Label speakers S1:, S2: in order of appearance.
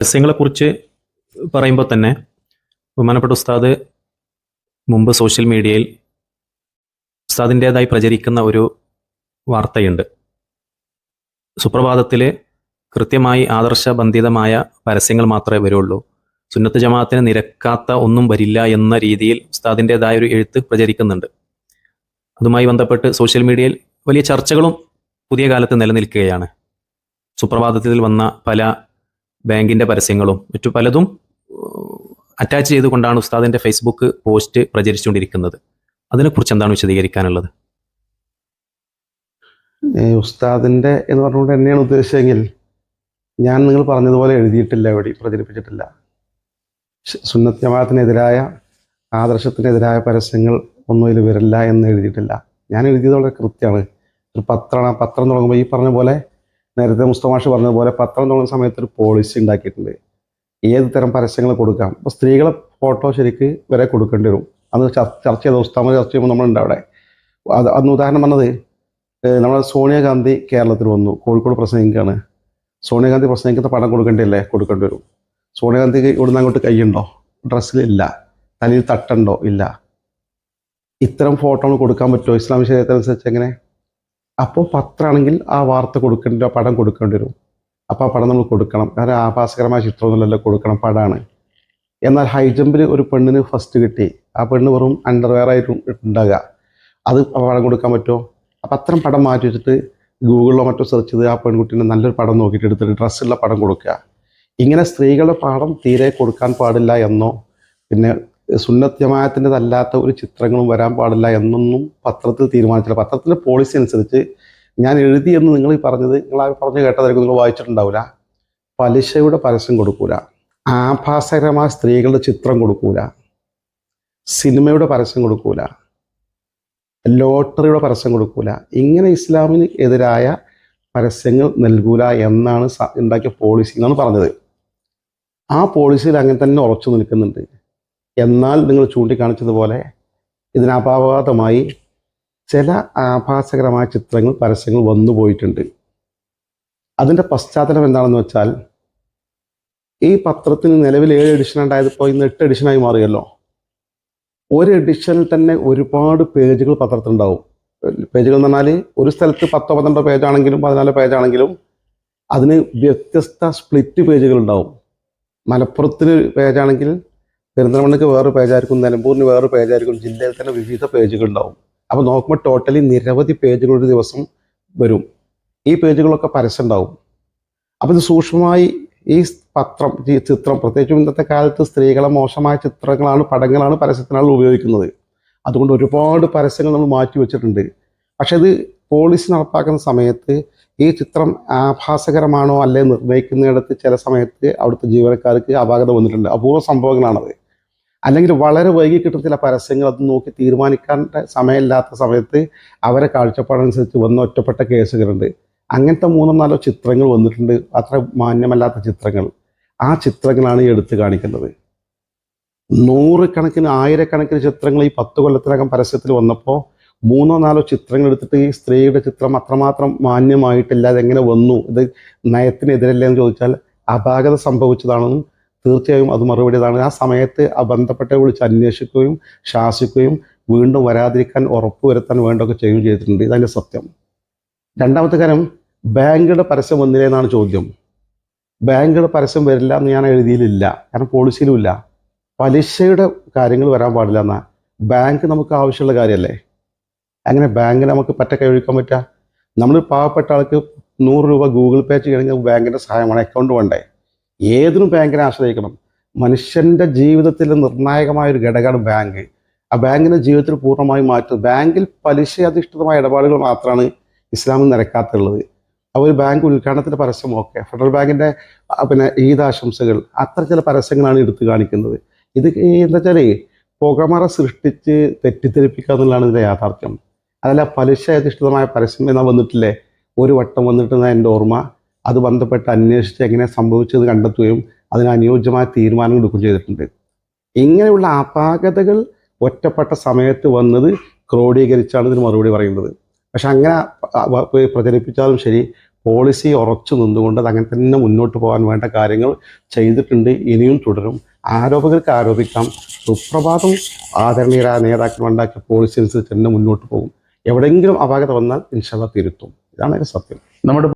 S1: പരസ്യങ്ങളെക്കുറിച്ച് പറയുമ്പോൾ തന്നെ ബഹുമാനപ്പെട്ട ഉസ്താദ് മുമ്പ് സോഷ്യൽ മീഡിയയിൽ ഉസ്താദിന്റെതായി പ്രചരിക്കുന്ന ഒരു വാർത്തയുണ്ട്. സുപ്രഭാതത്തിൽ കൃത്യമായി ആദർശബന്ധിതമായ പരസ്യങ്ങൾ മാത്രമേ വരുള്ളൂ. സുന്നത്ത് ജമാഅത്തിന് നിരക്കാത്ത ഒന്നും വരില്ല എന്ന രീതിയിൽ ഉസ്താദിന്റെതായ ഒരു എഴുത്ത് പ്രചരിക്കുന്നുണ്ട്. അതുമായി ബന്ധപ്പെട്ട് സോഷ്യൽ മീഡിയയിൽ വലിയ ചർച്ചകളും പുതിയ കാലത്ത് നിലനിൽക്കുകയാണ്. സുപ്രഭാതത്തിൽ വന്ന പല ബാങ്കിന്റെ പരസ്യങ്ങളും മറ്റു പലതും അറ്റാച്ച് ചെയ്തുകൊണ്ടാണ് ഉസ്താദിന്റെ ഫേസ്ബുക്ക് പോസ്റ്റ് പ്രചരിച്ചുകൊണ്ടിരിക്കുന്നത്. അതിനെക്കുറിച്ച് എന്താണ് വിശദീകരിക്കാനുള്ളത്?
S2: ഉസ്താദിന്റെ എന്ന് പറഞ്ഞുകൊണ്ട് തന്നെയാണ് ഉദ്ദേശിച്ചെങ്കിൽ ഞാൻ നിങ്ങൾ പറഞ്ഞതുപോലെ എഴുതിയിട്ടില്ല എവിടെ പ്രചരിപ്പിച്ചിട്ടില്ല. സുന്നത്ത് ജമാഅത്തിനെതിരായ ആദർശത്തിനെതിരായ പരസ്യങ്ങൾ ഒന്നും ഇതിൽ വരില്ല എന്ന് എഴുതിയിട്ടില്ല. ഞാൻ എഴുതിയത് വളരെ കൃത്യമാണ്. ഒരു പത്രമാണ് പത്രം തുടങ്ങുമ്പോൾ ഈ പറഞ്ഞ പോലെ നേരത്തെ മുസ്തമാഷ് പറഞ്ഞതുപോലെ പത്രം തുടങ്ങുന്ന സമയത്ത് ഒരു പോളിസി ഉണ്ടാക്കിയിട്ടുണ്ട്. ഏത് തരം പരസ്യങ്ങൾ കൊടുക്കാം? അപ്പോൾ സ്ത്രീകളെ ഫോട്ടോ ശരിക്ക് വരെ കൊടുക്കേണ്ടി വരും. അന്ന് ചർച്ച ചെയ്ത ഉസ്താമ ചർച്ച ചെയ്യുമ്പോൾ നമ്മളുണ്ട് അവിടെ. അത് അന്ന് ഉദാഹരണം പറഞ്ഞത് നമ്മുടെ സോണിയാഗാന്ധി കേരളത്തിൽ വന്നു. കോഴിക്കോട് പ്രസംഗിക്കുകയാണ് സോണിയാഗാന്ധി പ്രസംഗിക്കുന്ന പണം കൊടുക്കേണ്ടിയല്ലേ? കൊടുക്കേണ്ടി വരും. സോണിയാഗാന്ധിക്ക് ഇവിടുന്ന് അങ്ങോട്ട് കൈയുണ്ടോ? ഡ്രസ്സിലില്ല തലയിൽ തട്ടുണ്ടോ? ഇല്ല. ഇത്തരം ഫോട്ടോകൾ കൊടുക്കാൻ പറ്റുമോ? ഇസ്ലാമിക ശരീരത്തിനനുസരിച്ച് എങ്ങനെ? അപ്പോൾ പത്രമാണെങ്കിൽ ആ വാർത്ത കൊടുക്കേണ്ടി പടം കൊടുക്കേണ്ടി വരും. അപ്പോൾ ആ പടം നമ്മൾ കൊടുക്കണം. കാരണം ആഭാസകരമായ ചിത്രമൊന്നുമല്ലല്ലോ കൊടുക്കണം പടമാണ് എന്നാൽ ഹൈ ജമ്പിൽ ഒരു പെണ്ണിന് ഫസ്റ്റ് കിട്ടി. ആ പെണ്ണ് വെറും അണ്ടർവെയർ ആയിട്ട് ഉണ്ടാകുക. അത് പടം കൊടുക്കാൻ പറ്റുമോ? അപ്പം അത്തരം പടം മാറ്റി വെച്ചിട്ട് ഗൂഗിളിലോ മറ്റോ സെർച്ച് ചെയ്ത് ആ പെൺകുട്ടീനെ നല്ലൊരു പടം നോക്കിയിട്ട് എടുത്തിട്ട് ഡ്രസ്സുള്ള പടം കൊടുക്കുക. ഇങ്ങനെ സ്ത്രീകളുടെ പടം തീരെ കൊടുക്കാൻ പാടില്ല എന്നോ പിന്നെ സുന്നത്ത് ജമാഅത്തിന്റെതല്ലാത്ത ഒരു ചിത്രങ്ങളും വരാൻ പാടില്ല എന്നൊന്നും പത്രത്തിൽ തീരുമാനിച്ചില്ല. പത്രത്തിന്റെ പോളിസി അനുസരിച്ച് ഞാൻ എഴുതി എന്ന് നിങ്ങൾ പറഞ്ഞത് നിങ്ങൾ ആ പറഞ്ഞു കേട്ടതായിരിക്കും നിങ്ങൾ വായിച്ചിട്ടുണ്ടാവില്ല. പലിശയുടെ പരസ്യം കൊടുക്കൂല. ആഭാസകരമായ സ്ത്രീകളുടെ ചിത്രം കൊടുക്കൂല. സിനിമയുടെ പരസ്യം കൊടുക്കൂല. ലോട്ടറിയുടെ പരസ്യം കൊടുക്കൂല. ഇങ്ങനെ ഇസ്ലാമിന് എതിരായ പരസ്യങ്ങൾ നൽകൂല എന്നാണ് ഉണ്ടാക്കിയ പോളിസി എന്നാണ് പറഞ്ഞത്. ആ പോളിസിയിൽ അങ്ങനെ തന്നെ ഉറച്ചു നിൽക്കുന്നുണ്ട്. എന്നാൽ നിങ്ങൾ ചൂണ്ടിക്കാണിച്ചതുപോലെ ഇതിനപാപാതമായി ചില ആഭാസകരമായ ചിത്രങ്ങൾ പരസ്യങ്ങൾ വന്നു പോയിട്ടുണ്ട്. അതിന്റെ പശ്ചാത്തലം എന്താണെന്ന് വെച്ചാൽ ഈ പത്രത്തിന് നിലവിൽ ഏഴ് എഡിഷൻ ഉണ്ടായത് ഇപ്പോൾ ഇന്ന് എട്ട് എഡിഷനായി മാറിയല്ലോ. ഒരു എഡിഷനിൽ തന്നെ ഒരുപാട് പേജുകൾ പത്രത്തിലുണ്ടാവും. പേജുകൾ എന്ന് പറഞ്ഞാൽ ഒരു സ്ഥലത്ത് പത്തോ പന്ത്രണ്ടോ പേജാണെങ്കിലും പതിനാലോ പേജാണെങ്കിലും അതിന് വ്യത്യസ്ത സ്പ്ലിറ്റ് പേജുകൾ ഉണ്ടാവും. മലപ്പുറത്തിന് പേജാണെങ്കിൽ പെരിന്തൽമണ്ണയ്ക്ക് വേറൊരു പേജായിരിക്കും നിലമ്പൂരിന് വേറൊരു പേജായിരിക്കും ജില്ലയിൽ തന്നെ വിവിധ പേജുകൾ ഉണ്ടാവും. അപ്പോൾ നോക്കുമ്പോൾ ടോട്ടലി നിരവധി പേജുകൾ ഒരു ദിവസം വരും. ഈ പേജുകളൊക്കെ പരസ്യം ഉണ്ടാവും. അപ്പോൾ ഇത് സൂക്ഷ്മമായി ഈ പത്രം ഈ ചിത്രം പ്രത്യേകിച്ചും ഇന്നത്തെ കാലത്ത് സ്ത്രീകളെ മോശമായ ചിത്രങ്ങളാണ് പടങ്ങളാണ് പരസ്യത്തിനാണ് ഉപയോഗിക്കുന്നത്. അതുകൊണ്ട് ഒരുപാട് പരസ്യങ്ങൾ നമ്മൾ മാറ്റി വെച്ചിട്ടുണ്ട്. പക്ഷെ ഇത് പോളിസി നടപ്പാക്കുന്ന സമയത്ത് ഈ ചിത്രം ആഭാസകരമാണോ അല്ലെ നിർണയിക്കുന്നിടത്ത് ചില സമയത്ത് അവിടുത്തെ ജീവനക്കാർക്ക് അപാകത വന്നിട്ടുണ്ട്. അപൂർവ സംഭവങ്ങളാണത്. അല്ലെങ്കിൽ വളരെ വൈകി കിട്ടുന്ന ചില പരസ്യങ്ങൾ അത് നോക്കി തീരുമാനിക്കാൻ സമയമില്ലാത്ത സമയത്ത് അവരെ കാഴ്ചപ്പാടനുസരിച്ച് വന്ന ഒറ്റപ്പെട്ട കേസുകളുണ്ട്. അങ്ങനത്തെ മൂന്നോ നാലോ ചിത്രങ്ങൾ വന്നിട്ടുണ്ട്. അത്ര മാന്യമല്ലാത്ത ചിത്രങ്ങൾ. ആ ചിത്രങ്ങളാണ് എടുത്തു കാണിക്കുന്നത്. നൂറുകണക്കിന് ആയിരക്കണക്കിന് ചിത്രങ്ങൾ ഈ പത്ത് കൊല്ലത്തിനകം പരസ്യത്തിൽ വന്നപ്പോൾ മൂന്നോ നാലോ ചിത്രങ്ങൾ എടുത്തിട്ട് ഈ സ്ത്രീയുടെ ചിത്രം അത്രമാത്രം മാന്യമായിട്ടില്ല അതെങ്ങനെ വന്നു? ഇത് നയത്തിനെതിരല്ലേ എന്ന് ചോദിച്ചാൽ അപാകത സംഭവിച്ചതാണെന്നും തീർച്ചയായും അത് മറുപടി ഇതാണ് ആ സമയത്ത് ആ ബന്ധപ്പെട്ട വിളിച്ച് അന്വേഷിക്കുകയും ശാസിക്കുകയും വീണ്ടും വരാതിരിക്കാൻ ഉറപ്പുവരുത്താൻ വേണ്ടൊക്കെ ചെയ്യുകയും ചെയ്തിട്ടുണ്ട്. ഇതതിന്റെ സത്യം. രണ്ടാമത്തെ കാര്യം ബാങ്കുകളുടെ പരസ്യം വന്നില്ല എന്നാണ് ചോദ്യം. ബാങ്കുകളുടെ പരസ്യം വരില്ല എന്ന് ഞാൻ എഴുതിയിലില്ല. കാരണം പോളിസിയിലും ഇല്ല പലിശയുടെ കാര്യങ്ങൾ വരാൻ പാടില്ല എന്നാ. ബാങ്ക് നമുക്ക് ആവശ്യമുള്ള കാര്യമല്ലേ? അങ്ങനെ ബാങ്കിൽ നമുക്ക് പറ്റ കൈവഴിക്കാൻ പറ്റുക? നമ്മൾ പാവപ്പെട്ട ആൾക്ക് നൂറ് രൂപ ഗൂഗിൾ പേ ചെയ്യണമെങ്കിൽ ബാങ്കിന്റെ സഹായമാണ് അക്കൗണ്ട് വേണ്ടേ? ഏതിനും ബാങ്കിനെ ആശ്രയിക്കണം. മനുഷ്യന്റെ ജീവിതത്തിൽ നിർണായകമായ ഒരു ഘടകമാണ് ബാങ്ക്. ആ ബാങ്കിന്റെ ജീവിതത്തിൽ പൂർണമായും മാറ്റും. ബാങ്കിൽ പലിശ അധിഷ്ഠിതമായ ഇടപാടുകൾ മാത്രമാണ് ഇസ്ലാമിൽ നിരക്കാത്തുള്ളത്. അപ്പോൾ ഒരു ബാങ്ക് ഉദ്ഘാടനത്തിന്റെ പരസ്യമൊക്കെ ഫെഡറൽ ബാങ്കിന്റെ പിന്നെ ഈദാശംസകൾ അത്ര ചില പരസ്യങ്ങളാണ് എടുത്തു കാണിക്കുന്നത്. ഇത് എന്താ വെച്ചാൽ പുകമറ സൃഷ്ടിച്ച് തെറ്റിദ്ധരിപ്പിക്കുക എന്നുള്ളതാണ് ഇതിന്റെ യാഥാർത്ഥ്യം. അതല്ല പലിശ അധിഷ്ഠിതമായ പരസ്യം എന്നാൽ വന്നിട്ടില്ലേ? ഒരു വട്ടം വന്നിട്ടുണ്ടെന്ന എന്റെ ഓർമ്മ. അത് ബന്ധപ്പെട്ട് അന്വേഷിച്ച് എങ്ങനെ സംഭവിച്ചത് കണ്ടെത്തുകയും അതിന് അനുയോജ്യമായ തീരുമാനങ്ങൾ എടുക്കുകയും ചെയ്തിട്ടുണ്ട്. ഇങ്ങനെയുള്ള അപാകതകൾ ഒറ്റപ്പെട്ട സമയത്ത് വന്നത് ക്രോഡീകരിച്ചാണ് ഇതിന് മറുപടി പറയുന്നത്. പക്ഷെ അങ്ങനെ പ്രചരിപ്പിച്ചാലും ശരി പോളിസി ഉറച്ചു നിന്നുകൊണ്ട് അത് അങ്ങനെ തന്നെ മുന്നോട്ട് പോകാൻ വേണ്ട കാര്യങ്ങൾ ചെയ്തിട്ടുണ്ട് ഇനിയും തുടരും. ആരോപകർക്ക് ആരോപിക്കാം. സുപ്രഭാതം ആദരണീയരായ നേതാക്കൾ ഉണ്ടാക്കിയ പോളിസി അനുസരിച്ച് തന്നെ മുന്നോട്ട് പോകും. എവിടെയെങ്കിലും അപാകത വന്നാൽ ഇൻഷാല്ല തിരുത്തും. ഇതാണ് സത്യം.
S3: നമ്മുടെ